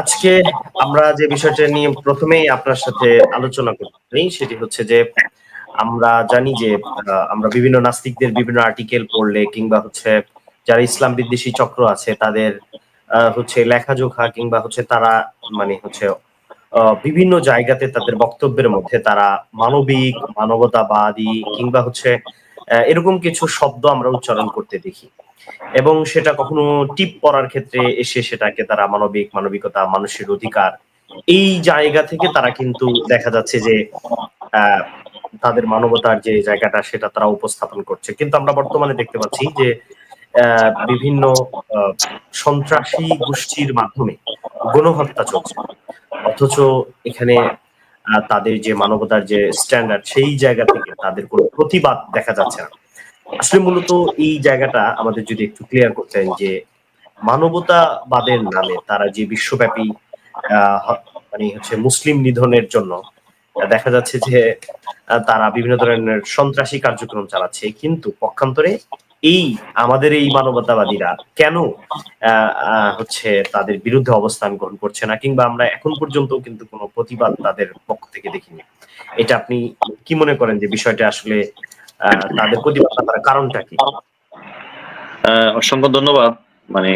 আজকে আমরা যে বিষয়টা নিয়ে প্রথমেই আপনার সাথে আলোচনা করতে সেটি হচ্ছে যে আমরা জানি যে আমরা বিভিন্ন নাস্তিকদের বিভিন্ন আর্টিকেল পড়লে কিংবা হচ্ছে যারা ইসলাম বিদ্বেষী চক্র আছে, তাদের হচ্ছে লেখাজোখা কিংবা হচ্ছে তারা মানে হচ্ছে বিভিন্ন জায়গাতে তাদের বক্তব্যের মধ্যে তারা মানবিক, মানবতাবাদী কিংবা হচ্ছে এরকম কিছু শব্দ আমরা উচ্চারণ করতে দেখি। এবং সেটা কখনো টিপ পড়ার ক্ষেত্রে এসে সেটাকে তারা মানবিক, মানবিকতা, মানুষের অধিকার এই জায়গা থেকে তারা কিন্তু দেখা যাচ্ছে যে তাদের মানবতার যে জায়গাটা সেটা তারা উপস্থাপন করছে। কিন্তু আমরা বর্তমানে দেখতে পাচ্ছি যে বিভিন্ন সন্ত্রাসী গোষ্ঠীর মাধ্যমে গণহত্যা চলছে। অথচ এখানে তাদের যে মানবতার যে স্ট্যান্ডার্ড সেই জায়গা থেকে তাদের কোনো প্রতিবাদ দেখা যাচ্ছে না। আসলে মূলত এই জায়গাটা আমাদের যদি একটু ক্লিয়ার করতেন যে মানবতাবাদের নামে তারা যে বিশ্বব্যাপী মানে হচ্ছে মুসলিম নিধনের জন্য দেখা যাচ্ছে যে তারা বিভিন্ন ধরনের সন্ত্রাসী কার্যক্রম চালাচ্ছে, কিন্তু পক্ষান্তরে এই আমাদের এই মানবতাবাদীরা কেন হচ্ছে তাদের বিরুদ্ধে অবস্থান গ্রহণ করছে না, কিংবা আমরা এখন পর্যন্ত কিন্তু কোনো প্রতিবাদ তাদের পক্ষ থেকে দেখিনি? এটা আপনি কি মনে করেন যে বিষয়টা আসলে তাদের প্রতিবাদ না করার কারণটা কি? অসংখ্য ধন্যবাদ। মানে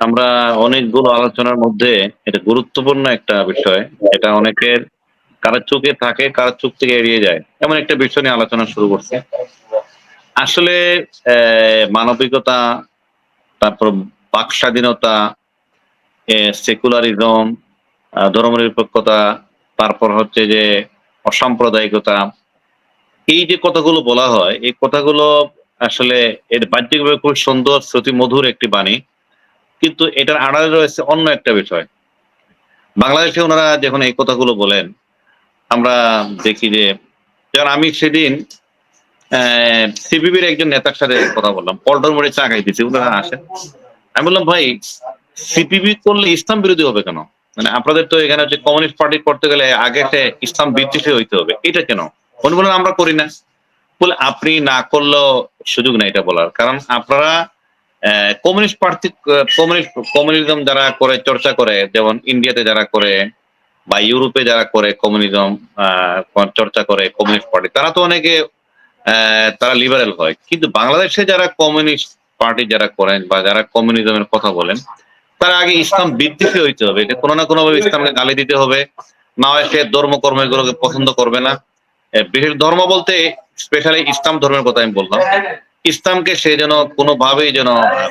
আমরা অনেকগুলো আলোচনার মধ্যে এটা গুরুত্বপূর্ণ একটা বিষয়। এটা অনেকের কারোর চোখে থাকে কারোর চোখ থেকে এড়িয়ে যায়। এমন একটা বিষয় নিয়ে আলোচনা শুরু করছে। আসলে আহ, মানবিকতা তারপর বাক স্বাধীনতা সেকুলারিজম ধর্মনিরপেক্ষতা তারপর হচ্ছে যে অসাম্প্রদায়িকতা এই যে কথাগুলো বলা হয়, এই কথাগুলো আসলে এর বাহ্যিকভাবে খুব সুন্দর, শ্রুতি মধুর একটি বাণী। কিন্তু এটার আড়ালে রয়েছে অন্য একটা বিষয়। বাংলাদেশে ওনারা যখন এই কথাগুলো বলেন, আমরা দেখি যে, যেমন আমি সেদিন সিপিবির একজন নেতার সাথে কথা বললাম, পল্টন মোড়ে চা খাইতেছি ওনারা আসেন। আমি বললাম, ভাই, সিপিবি করলে ইসলাম বিরোধী হবে কেন? মানে আপনাদের তো এখানে হচ্ছে কমিউনিস্ট পার্টি করতে গেলে আগে ইসলাম বিদ্বেষী হইতে হবে, এটা কেন? উনি বলেন, আমরা করি না। বলে, আপনি না করলেও সুযোগ নেই এটা বলার। কারণ আপনারা কমিউনিস্ট পার্টি কমিউনিস্ট, কমিউনিজম যারা করে, চর্চা করে, যেমন ইন্ডিয়াতে যারা করে বা ইউরোপে যারা করে কমিউনিজম চর্চা করে কমিউনিস্ট পার্টি, তারা তো অনেকে তারা লিবারেল হয়। কিন্তু বাংলাদেশে যারা কমিউনিস্ট পার্টি যারা করেন বা যারা কমিউনিজমের কথা বলেন, তারা আগে ইসলাম বিদ্বেষী হইতে হবে। এটা কোনো না কোনো ভাবে ইসলামকে গালি দিতে হবে। না হয় সে ধর্ম কর্ম এগুলোকে পছন্দ করবে না। বিশেষ ধর্ম বলতে স্পেশালি ইসলাম ধর্মের কথা আমি বললাম। ইসলামকে সে যেন কোনোভাবেই যেন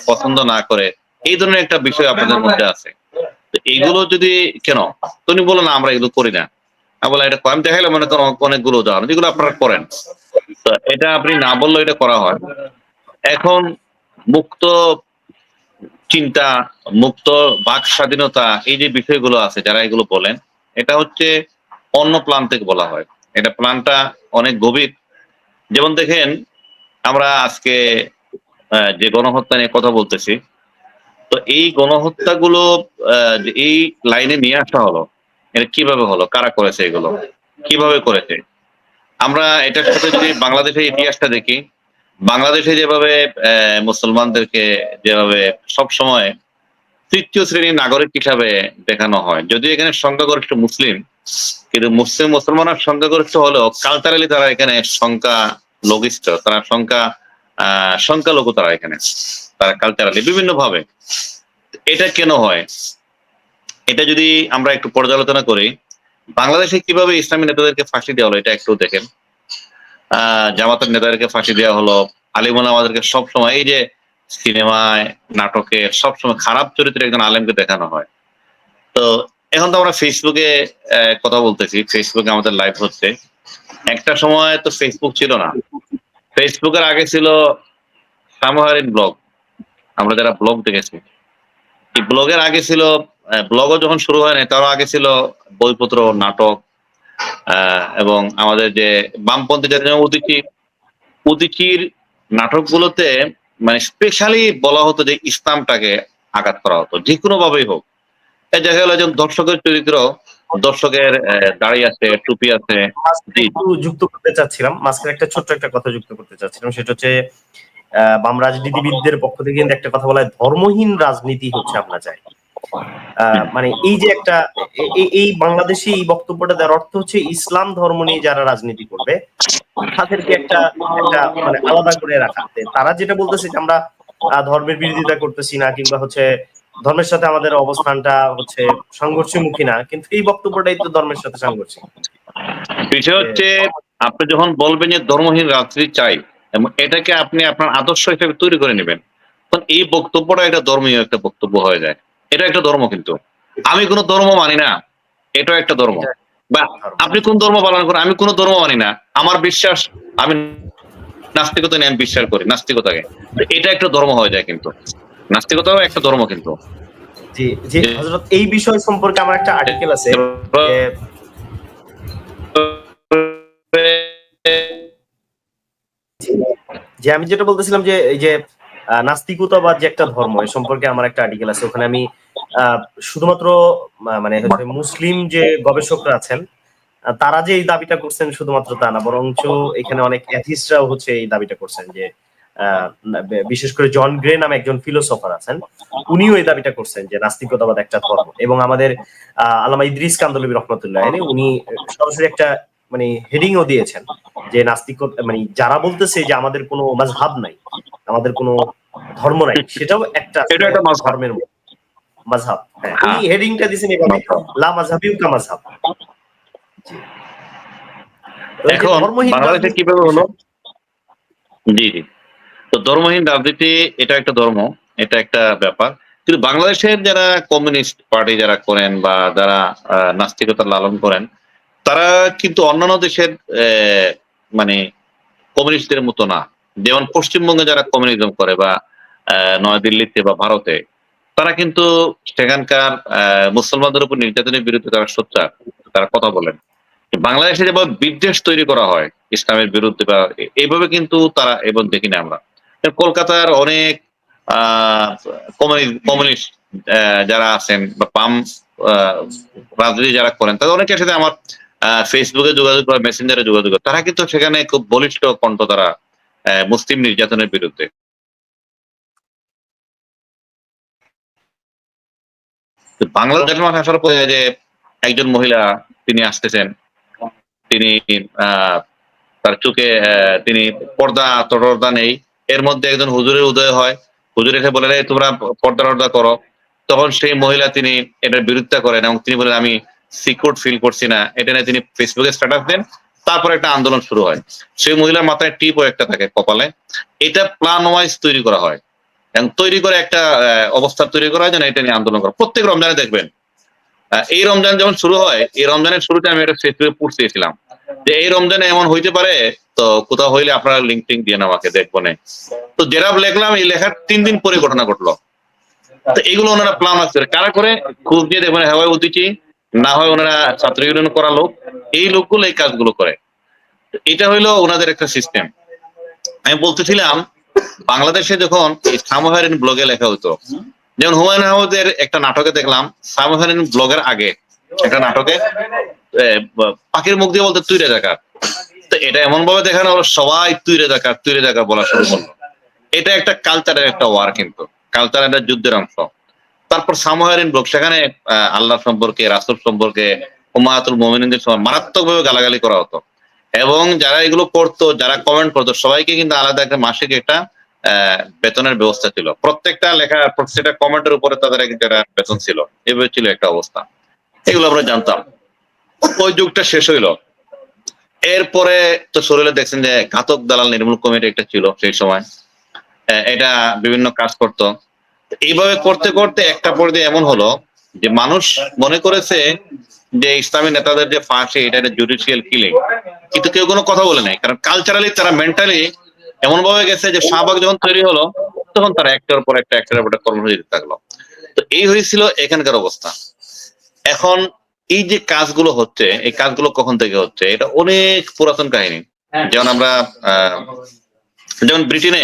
পছন্দ না করে, এই ধরনের একটা বিষয় আপনাদের মধ্যে আছে। এইগুলো যদি, কেন? তুমি বলো না, আমরা এগুলো করি না। বললাম, এটা আমি দেখাইলাম, মনে করো অনেকগুলো উদাহরণ। যেগুলো আপনারা করেন। এটা আপনি না বললেও এটা করা হয়। এখন মুক্ত চিন্তা, মুক্ত বাক স্বাধীনতা, এই যে বিষয়গুলো আছে, যারা এগুলো বলেন, এটা হচ্ছে অন্য প্ল্যান থেকে বলা হয়। এটা প্ল্যানটা অনেক গভীর। যেমন দেখেন, আমরা আজকে যে গণহত্যা নিয়ে কথা বলতেছি, তো এই গণহত্যাগুলো এই লাইনে নিয়ে আসা হলো, এটা কীভাবে হলো, কারা করেছে এগুলো, কীভাবে করেছে? আমরা এটার সাথে যদি বাংলাদেশের ইতিহাসটা দেখি, বাংলাদেশে যেভাবে মুসলমানদেরকে যেভাবে সব সময় তৃতীয় শ্রেণির নাগরিক হিসাবে দেখানো হয়, যদিও এখানে সংখ্যাগরিষ্ঠ মুসলিম কিন্তু মুসলিম মুসলমানের সংখ্যাগরিষ্ঠ হলেও কালচারালি তারা এখানে সংখ্যা লঘিষ্ঠ, তারা সংখ্যা, আহ, সংখ্যালঘু তারা এখানে। তারা কালচারালি বিভিন্ন ভাবে এটা কেন হয়? এটা যদি আমরা একটু পর্যালোচনা করি, বাংলাদেশে কীভাবে ইসলামী নেতাদেরকে ফাঁসি দেওয়া হলো, এটা একটু দেখেন। আহ, জামাতের নেতাদেরকে ফাঁসি দেওয়া হলো, আলিমুল আমাদেরকে সবসময় এই যে সিনেমায়, নাটকে সবসময় খারাপ চরিত্রে একজন আলেমকে দেখানো হয়। তো এখন তো আমরা ফেসবুকে কথা বলতেছি। ফেসবুকে আমাদের লাইভ হচ্ছে। একটা সময় তো ফেসবুক ছিল না। ফেসবুকের আগে ছিল সামহারিন ব্লগ আমরা যারা ব্লগ দেখেছি। এই ব্লগের আগে ছিল ব্লগও যখন শুরু হয় না তারও আগে ছিল বইপত্র, নাটক এবং আমাদের যে বামপন্থী যাদের উদিচি, উদিচির নাটকগুলোতে মানে স্পেশালি বলা হতো যে ইসলামটাকে আঘাত করা হতো। যে কোনো ভাবেই হোক। দেখা গেল একজন দর্শকের চরিত্র দর্শকের আহ, দাড়ি আছে টুপি আছে যুক্ত করতে চাচ্ছিলাম মাঝখানে একটা ছোট্ট একটা কথা যুক্ত করতে চাচ্ছিলাম সেটা হচ্ছে বাম রাজনীতিবিদদের পক্ষ থেকে কিন্তু একটা কথা বলা ধর্মহীন রাজনীতি হচ্ছে আমরা চাই। মানে এই যে একটা এই বাংলাদেশে এই বক্তব্যটা দেওয়ার অর্থ হচ্ছে ইসলাম ধর্ম নিয়ে যারা রাজনীতি করবে তাদেরকে একটা মানে আলাদা করে রাখা। তারা যেটা বলতেছে যে আমরা ধর্মের বিরোধিতা করতেছি না কিংবা হচ্ছে ধর্মের সাথে আমাদের অবস্থানটা হচ্ছে সংঘর্ষমুখী না, কিন্তু এই বক্তব্যটাই তো ধর্মের সাথে সাংঘর্ষিক। বিষয় হচ্ছে, আপনি যখন বলবেন যে ধর্মহীন রাজনীতি চাই, এবং এটাকে আপনি আপনার আদর্শ হিসেবে তৈরি করে নেবেন, তখন এই বক্তব্যটা একটা ধর্মীয় একটা বক্তব্য হয়ে যায়। এটা একটা ধর্ম কিন্তু। আমি কোনো ধর্ম মানি না, এটাও একটা ধর্ম। বা আপনি কোন ধর্ম পালন করেন, আমি কোন ধর্ম মানি না। আমার বিশ্বাস, আমি নাস্তিকতা নিয়ে আমি বিশ্বাস করি, নাস্তিকতাকে। এটা একটা ধর্ম হয়ে যায় কিন্তু। নাস্তিকতাও একটা ধর্ম কিন্তু। জি জি, হযরত, এই বিষয় সম্পর্কে আমার একটা আর্টিকেল আছে যে আমি যেটা বলতেছিলাম যে এই যে নাস্তিকতাবাদ যে একটা ধর্ম এ সম্পর্কে আমার একটা আর্টিকেল আছে। ওখানে আমি শুধুমাত্র মানে মুসলিম যে গবেষকরা আছেন তারা যে এই দাবিটা করছেন শুধুমাত্র তা না, বরঞ্চ এখানে অনেক অ্যাথিস্টরাও হচ্ছে এই দাবিটা করছেন যে বিশেষ করে জন গ্রে নামে একজন ফিলোসফার আছেন। উনিও এই দাবিটা করছেন যে নাস্তিকতাবাদ একটা ধর্ম। এবং আমাদের আহ, আল্লামা ইদ্রিস কান্দলবী রহমতুল্লাহ উনি সরাসরি একটা মানে হেডিংও দিয়েছেন যে নাস্তিক মানে যারা বলতেছে যে আমাদের কোনো মাঝহাব নাই আমাদের কোনো ধর্ম নাই সেটাও একটা। ধর্মের মাঝহাব হ্যাঁ। হ্যাঁ। উনি হেডিংটা দিয়েছেন এভাবে লা কা এই যে এখন বাংলাদেশে কীভাবে হলো? জি জি। তো ধর্মহীন রাজনীতি, এটা একটা ধর্ম, এটা একটা ব্যাপার। কিন্তু বাংলাদেশের যারা কমিউনিস্ট পার্টি যারা করেন বা যারা নাস্তিকতা লালন করেন, তারা কিন্তু অন্যান্য দেশের মানে কমিউনিস্টদের মতো না। যেমন পশ্চিমবঙ্গে যারা কমিউনিজম করে বা নয়াদিল্লিতে বা ভারতে, তারা কিন্তু সেখানকার মুসলমানদের উপর নির্যাতনের বিরুদ্ধে তারা সোচ্চার, তারা কথা বলেন। বাংলাদেশে যেভাবে বিদ্বেষ তৈরি করা হয় ইসলামের বিরুদ্ধে বা এইভাবে কিন্তু তারা এবং দেখি না আমরা। কলকাতার অনেক কমিউনিস্ট যারা আছেন বা পাম রাজনীতি যারা করেন, তাদের অনেকের সাথে আমার ফেসবুকে যোগাযোগ বা মেসেঞ্জারে যোগাযোগ। তারা কিন্তু সেখানে খুব বলিষ্ঠ কণ্ঠ তারা মুসলিম নির্যাতনের বিরুদ্ধে বাংলাদেশ মাঠে আসার পরে যে, একজন মহিলা তিনি আসতেছেন, তিনি তার চোখে তিনি পর্দা তরদা নেই এর মধ্যে একজন হুজুরের উদয় হয়। হুজুর এসে বলেন তোমরা পর্দা টর্দা করো। তখন সেই মহিলা তিনি এটার বিরোধিতা করেন এবং তিনি বলেন, আমি সিকিউর ফিল করছি না। এটা নিয়ে তিনি ফেসবুকে স্ট্যাটাস দেন। তারপর একটা আন্দোলন শুরু হয়। সেই মহিলার মাথায় টিপও একটা থাকে কপালে। এটা প্ল্যান ওয়াইজ তৈরি করা হয়। এবং তৈরি করে একটা অবস্থা তৈরি করা হয় যেন এটা নিয়ে আন্দোলন করা। প্রত্যেক রমজানে দেখবেন। এই রমজান যখন শুরু হয়, এই রমজানের শুরুতে আমি একটা ফেসবুকে পড়তেছিলাম যে এই রমজানে এমন হইতে পারে, তো কোথাও হইলে আপনারা লিঙ্ক টিঙ্ক দিয়ে আমাকে দেখব তো যেটা লিখলাম, এই লেখার তিন দিন পরে ঘটনা ঘটলো। তো এগুলো ওনারা প্ল্যান আসছে কারা করে? খুব দিয়ে দেখবেন হ্যাঁ উদিচি না হয় ওনারা ছাত্র ইউনিয়ন করা লোক, এই লোকগুলো এই কাজগুলো করে। এটা হইল ওনাদের একটা সিস্টেম আমি বলতেছিলাম, বাংলাদেশে যখন এই সামহারিন ব্লগে লেখা হতো যেমন হুমায়ুন আহমদের একটা নাটকে দেখলাম সামহারিন ব্লগের আগে। একটা নাটকে? পাখির মুখ দিয়ে বলতে তুই রেজাকার তো এটা এমন ভাবে দেখানো হলো, সবাই তুই রেজাকার তুই দেখা বলা শুরু করল। এটা একটা কালচারের একটা ওয়ার কিন্তু। কালচার একটা যুদ্ধের অংশ। তারপর সামহারিন ব্লগ সেখানে আল্লাহ সম্পর্কে, রাসুল সম্পর্কে উমায়াতুল মোমিনদের সময় মারাত্মক ভাবে গালাগালি করা হতো। এবং যারা এগুলো করতো, যারা কমেন্ট করতো, সবাইকে কিন্তু আলাদা একটা মাসিক একটা বেতনের ব্যবস্থা ছিল। প্রত্যেকটা লেখা, প্রত্যেকটা কমেন্টের উপরে তাদের একটা বেতন ছিল। এভাবে ছিল একটা অবস্থা। এগুলো আমরা জানতাম। ওই যুগটা শেষ হইল। এরপরে তো শরীরে দেখছেন যে ঘাতক দালাল নির্মূল কমিটি একটা ছিল সেই সময়। এটা বিভিন্ন কাজ করতো। এইভাবে করতে করতে একটা পর্যায়ে এমন হলো যে মানুষ মনে করেছে যে ইসলামী নেতাদের যে ফাঁসি, এটা একটা জুডিশিয়াল কিলিং কিন্তু কেউ কোনো কথা বলে নাই। কারণ কালচারালি তারা মেন্টালি এমন ভাবে গেছে যে শাহবাগ যখন তৈরি হলো, তখন তারা একটার পর একটা, একটার পর একটা কর্মসূচি থাকল। তো এই হয়েছিল এখানকার অবস্থা। এখন এই যে কাজগুলো হচ্ছে এই কাজগুলো কখন থেকে হচ্ছে এটা অনেক পুরাতন কাহিনী। যেমন আমরা যেমন ব্রিটেনে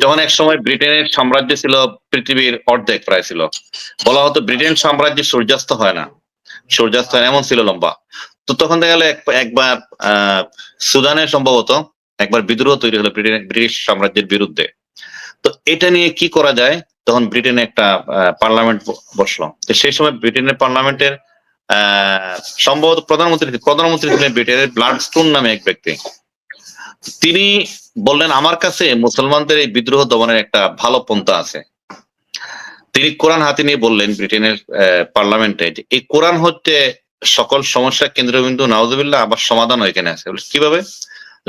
যখন এক সময় ব্রিটেনের সাম্রাজ্য ছিল পৃথিবীর অর্ধেক প্রায় ছিল বলা হতো ব্রিটেন সাম্রাজ্যে সূর্যাস্ত হয় না। সূর্যাস্ত হয় এমন ছিল লম্বা। তো তখন দেখা গেল একবার আহ সুদানে সম্ভবত একবার বিদ্রোহ তৈরি হলো ব্রিটেন ব্রিটিশ সাম্রাজ্যের বিরুদ্ধে। তো এটা নিয়ে কি করা যায়? তখন ব্রিটেনে একটা পার্লামেন্ট বসল। তো সেই সময় ব্রিটেনের পার্লামেন্টের সম্ভবত প্রধানমন্ত্রী প্রধানমন্ত্রী ছিলেন ব্রিটেনের ব্লাড স্টোন নামে এক ব্যক্তি। তিনি বললেন, আমার কাছে মুসলমানদের এই বিদ্রোহ দমনের একটা ভালো পন্থা আছে। তিনি কোরআন হাতে নিয়ে বললেন ব্রিটেনের পার্লামেন্টে এই কোরআন হচ্ছে সকল সমস্যা কেন্দ্রবিন্দু নওয়াজবিল্লাহ আবার সমাধান এখানে আছে। কীভাবে?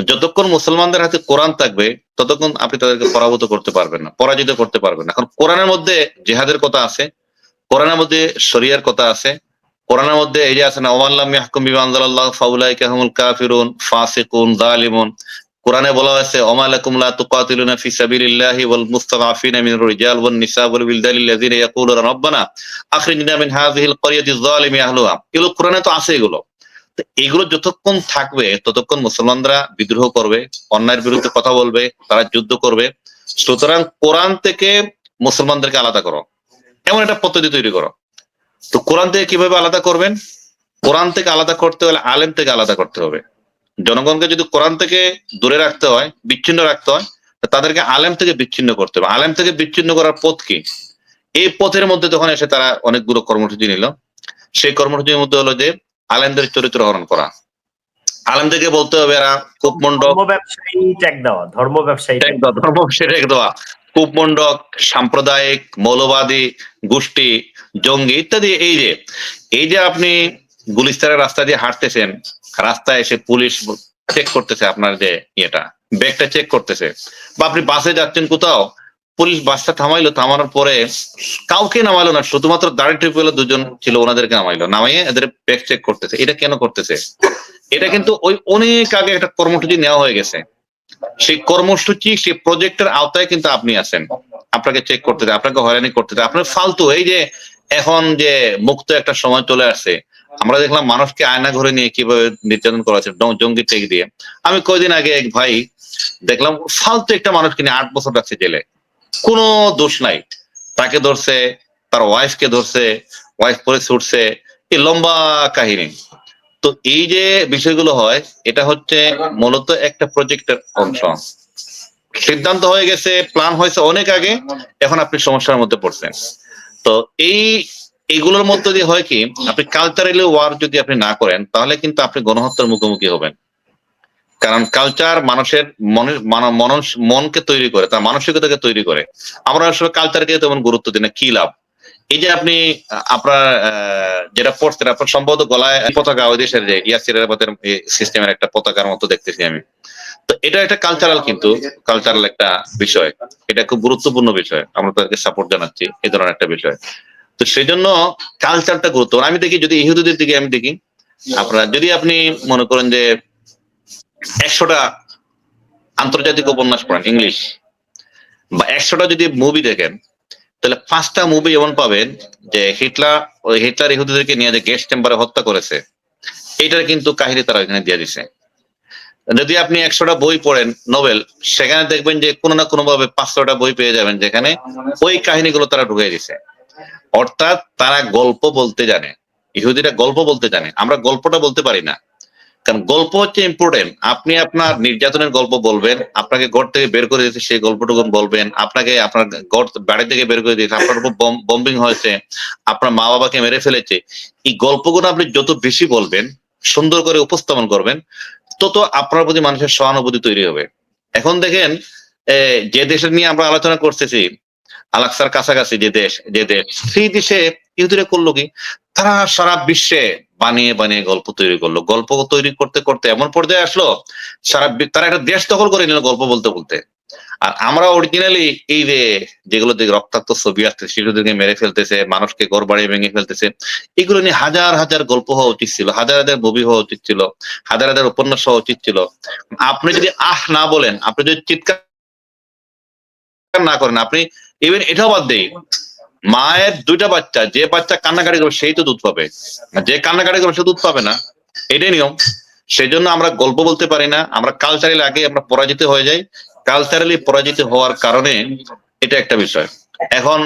যতক্ষণ মুসলমানদের হাতে কোরআন থাকবে, ততক্ষণ আপনি তাদেরকে পরাভূত করতে পারবেন না, পরাজিত করতে পারবেন না। এখন কোরআনের মধ্যে জেহাদের কথা আছে, কোরআনের মধ্যে শরিয়ার কথা আছে, কোরআনের মধ্যে এই যে আছে না ওমাল্লাম ইয়াহকুম বিমা আনজালাল্লাহ ফাউলাইকা হুমুল কাফিরুন, ফাসিকুন, জালিমুন। কোরআনে বলা হয়েছে ওমালাকুম লা তুকাতিলুনা ফি সাবিলিল্লাহি ওয়াল মুস্তাদআফিনা মিনার রিজাল ওয়ান নিসা ওয়াল বিলদান আল্লাযিনা ইয়াকুলুনা রাব্বানা আখরিজনা মিন হাযিহিল ক্বরিয়াতি যালিমি আহলুহা। এগুলো কোরআনে তো আছে এগুলো। তো এগুলো যতক্ষণ থাকবে, ততক্ষণ মুসলমানরা বিদ্রোহ করবে, অন্যায়ের বিরুদ্ধে কথা বলবে, তারা যুদ্ধ করবে। সুতরাং কোরআন থেকে মুসলমানদেরকে আলাদা করো। এমন একটা পদ্ধতি তৈরি করো। তো কোরআন থেকে কীভাবে আলাদা করবেন? কোরআন থেকে আলাদা করতে হলে আলেম থেকে আলাদা করতে হবে। জনগণকে যদি কোরআন থেকে দূরে রাখতে হয়, বিচ্ছিন্ন রাখতে হয় তাদেরকে আলেম থেকে বিচ্ছিন্ন করতে হবে। আলেম থেকে বিচ্ছিন্ন করার পথ কি? এই পথের মধ্যে তখন এসে তারা অনেকগুলো কর্মসূচি নিল। সেই কর্মসূচির মধ্যে হলো যে আলেমদের চরিত্র হরণ করা। আলেমদেরকে বলতে হবে এরা কূপমণ্ডক ধর্ম ব্যবসায়ী ট্যাগ দেওয়া ধর্ম ব্যবসায়ী ধর্ম সেটা দেওয়া। কূপমণ্ডক সাম্প্রদায়িক মৌলবাদী গোষ্ঠী জঙ্গি ইত্যাদি। এই যে এই যে আপনি গুলিস্তানের রাস্তা দিয়ে হাঁটতেছেন রাস্তায় এসে পুলিশ চেক করতেছে আপনার যে ইয়েটা ব্যাগটা চেক করতেছে। বা আপনি বাসে যাচ্ছেন কোথাও পুলিশ বাসটা থামাইলো, থামানোর পরে কাউকে নামাইলো না, শুধুমাত্র দাড়ি ট্রিপ হলো দুজন ছিল, ওনাদেরকে নামাইলো। নামাইয়ে এদের ব্যাগ চেক করতেছে। এটা কেন করতেছে? এটা কিন্তু ওই অনেক আগে একটা কর্মসূচি নেওয়া হয়ে গেছে। সেই কর্মসূচি, সেই প্রজেক্টের আওতায় কিন্তু আপনি আছেন। আপনাকে চেক করতে দেয়, আপনাকে হয়রানি করতে দেয়। আপনার ফালতু, এই যে এখন যে মুক্ত একটা সময় চলে আসছে, আমরা দেখলাম মানুষকে আয়না ঘরে নিয়ে কীভাবে নির্যাতন করা হচ্ছে জঙ্গি টেক দিয়ে। আমি কয়দিন আগে এক ভাই দেখলাম, ফালতু একটা মানুষকে নিয়ে আট বছর রাখছে জেলে। কোনো দোষ নাই। তাকে ধরছে, তার ওয়াইফকে ধরছে ওয়াইফ পরে ছুটছে এই লম্বা কাহিনী। তো এই যে বিষয়গুলো হয়, এটা হচ্ছে মূলত একটা প্রজেক্টের অংশ। সিদ্ধান্ত হয়ে গেছে প্ল্যান হয়েছে অনেক আগে, এখন আপনি সমস্যার মধ্যে পড়ছেন। তো এই, এগুলোর মধ্যে দিয়ে হয় কি, আপনি কালচারালি ওয়ার যদি আপনি না করেন, তাহলে কিন্তু আপনি গণহত্যার মুখোমুখি হবেন। কারণ কালচার মানুষের মনের মানুষ মনকে তৈরি করে, তার মানসিকতাকে তৈরি করে। আমরা আসলে কালচারকে তেমন গুরুত্ব দিই না, কি লাভ? এই যে আপনি, আপনার যেটা পড়ছেন, আপনার সম্ভবত গলায় পতাকা, ওই দেশের যে ইয়াসির সিস্টেমের একটা পতাকার মতো দেখতেছি আমি। তো এটা একটা কালচারাল কিন্তু কালচারাল একটা বিষয়। এটা খুব গুরুত্বপূর্ণ বিষয়, আমরা তাদেরকে সাপোর্ট জানাচ্ছি এই ধরনের একটা বিষয়। তো সেই জন্য কালচারটা গুরুত্ব আমি দেখি যদি ইহুদিদের দিকে আমি দেখি, আপনার যদি আপনি মনে করেন যে একশোটা আন্তর্জাতিক উপন্যাস পড়েন, ইংলিশ। বা একশোটা যদি মুভি দেখেন, তাহলে পাঁচটা মুভি এমন পাবেন যে হিটলার হিটলার ইহুদিদেরকে নিয়ে যে গ্যাস চেম্বারে হত্যা করেছে, এইটার কিন্তু কাহিনী তারা এখানে দিয়ে দিছে। যদি আপনি একশোটা বই পড়েন নোবেল সেখানে দেখবেন যে কোনো না কোনো ভাবে পাঁচশোটা বই পেয়ে যাবেন, যেখানে ওই কাহিনীগুলো তারা ঢুকিয়ে দিছে। অর্থাৎ তারা গল্প বলতে জানে। ইহুদিরা গল্প বলতে জানে। আমরা গল্পটা বলতে পারি না। কারণ গল্প হচ্ছে ইম্পর্টেন্ট আপনি আপনার নির্যাতনের গল্প বলবেন, আপনাকে ঘর থেকে বের করে দিয়েছে সেই গল্পটুকু বলবেন, আপনাকে আপনার ঘর বাড়ি থেকে বের করে দিয়েছে, আপনার উপর বম্বিং হয়েছে, আপনার মা বাবাকে মেরে ফেলেছে। এই গল্পগুলো আপনি যত বেশি বলবেন, সুন্দর করে উপস্থাপন করবেন, তত আপনার প্রতি মানুষের সহানুভূতি তৈরি হবে। এখন দেখেন যে দেশের নিয়ে আমরা আলোচনা করতেছি আলাক্সার কাছাকাছি যে দেশ যে দেশ, সেই দেশে ইহুদিরা করল কি? তারা সারা বিশ্বে বানিয়ে বানিয়ে গল্প তৈরি করল। গল্প তৈরি করতে করতে এমন পর্যায়ে আসলো, সারা তারা একটা দেশ দখল করে নিল গল্প বলতে বলতে। আর আমরা অরিজিনালি এই যে যেগুলো দেখে, রক্তাক্ত ছবি আসছে, শিশুদেরকে মেরে ফেলতেছে, মানুষকে ঘর বাড়ি ভেঙে ফেলতেছে, এগুলো নিয়ে হাজার হাজার গল্প হওয়া উচিত ছিল, হাজার হাজার মুভি হওয়া উচিত ছিল, হাজার হাজার উপন্যাস হওয়া উচিত ছিল। আপনি যদি আহ না বলেন, আপনি যদি চিৎকার না করেন, আপনি ইভেন এটাও বাদ দেই মায়ের দুইটা বাচ্চা, যে বাচ্চা কান্নাকাটি করবে সেই তো দুধ পাবে। আর যে কান্নাকাটি করবে সে দুধ পাবে না। এটাই নিয়ম। সেই জন্য আমরা গল্প বলতে পারি না। আমরা কালচারালি আগে আমরা পরাজিত হয়ে যাই। কালচারালি পরাজিত হওয়ার কারণে এটা একটা বিষয়। এখন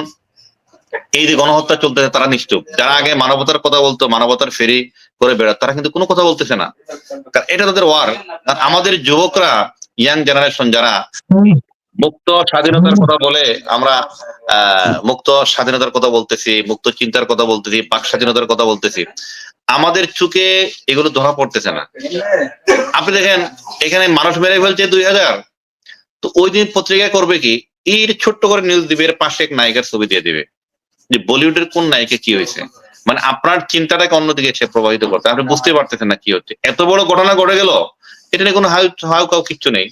এই যে গণহত্যা চলতেছে, তারা নিশ্চুপ। যারা আগে মানবতার কথা বলতো, মানবতার ফেরি করে বেড়াত, তারা কিন্তু কোনো কথা বলতেছে না। এটা তাদের ওয়ার আমাদের যুবকরা ইয়াং জেনারেশন যারা মুক্ত স্বাধীনতার কথা বলে আমরা মুক্ত স্বাধীনতার কথা বলতেছি, মুক্ত চিন্তার কথা বলতেছি বাক স্বাধীনতার কথা বলতেছি। আমাদের চোখে এগুলো ধরা পড়তেছে না। আপনি দেখেন, এখানে মানুষ মেরে ফেলছে দুই হাজার। তো ওই দিন পত্রিকা করবে কি? এর ছোট্ট করে নিউজ দিবে, এর পাশে এক নায়িকার ছবি দিয়ে দিবে। যে বলিউডের কোন নায়িকা কি হয়েছে? মানে আপনার চিন্তাটাকে অন্যদিকে সে প্রভাবিত করতে আপনি বুঝতে পারতেছেন না কি হচ্ছে। এত বড় ঘটনা ঘটে গেল, এটা নিয়ে কোনো হাউ হাউ কাউ কিচ্ছু নেই।